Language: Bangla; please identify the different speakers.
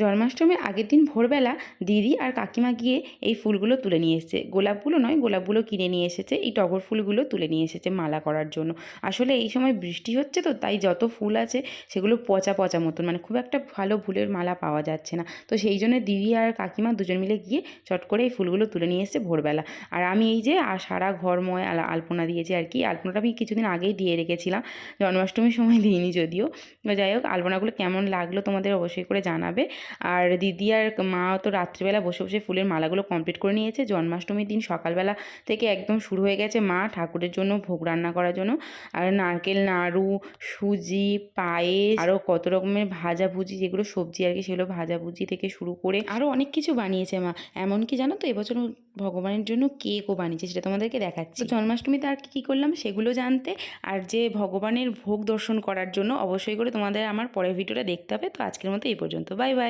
Speaker 1: জন্মাষ্টমীর আগের দিন ভোরবেলা দিদি আর কাকিমা গিয়ে এই ফুলগুলো তুলে নিয়ে এসেছে। গোলাপগুলো নয়, গোলাপগুলো কিনে নিয়ে এসেছে। এই টগর ফুলগুলো তুলে নিয়ে এসেছে মালা করার জন্য। আসলে এই সময় বৃষ্টি হচ্ছে তো, তাই যত ফুল আছে সেগুলো পচা পচা মতন মানে খুব একটা ভালো ফুলের মালা পাওয়া যাচ্ছে না। তো সেই জন্য দিদি আর কাকিমা দুজন মিলে গিয়ে চট করে এই ফুলগুলো তুলে নিয়ে এসেছে ভোরবেলা। আর আমি এই যে আর সারা ঘরময় আল- আলপনা দিয়েছি আর কি, আলপনাটা আমি কিছুদিন আগেই দিয়ে রেখেছিলাম। জন্মাষ্টমীর সময় দিইনি যদিও। যাই হোক, আলপনাগুলো কেমন লাগল তোমাদের অবশ্যই করে জানাবে। আর দিদি আর মা তো রাত্রিবেলা বসে বসে ফুলের মালাগুলো কমপ্লিট করে নিয়েছে। জন্মাষ্টমীর দিন সকালবেলা থেকে একদম শুরু হয়ে গেছে মা ঠাকুরের জন্য ভোগ রান্না করার জন্য। আর নারকেল, নাড়ু, সুজি, পায়েস আরও কত রকমের ভাজাভুজি যেগুলো সবজি আর কি সেগুলো ভাজাভুজি থেকে শুরু করে আরও অনেক কিছু বানিয়েছে মা। এমনকি জানো তো এবছর ভগবানের জন্য কেকও বানিয়েছে সেটা তোমাদেরকে দেখাচ্ছি। জন্মাষ্টমীতে আর কী কী করলাম সেগুলো জানতে আর যে ভগবানের ভোগ দর্শন করার জন্য অবশ্যই করে তোমাদের আমার পরের ভিডিওটা দেখতে হবে। তো আজকের মতো এই পর্যন্ত। Bye bye.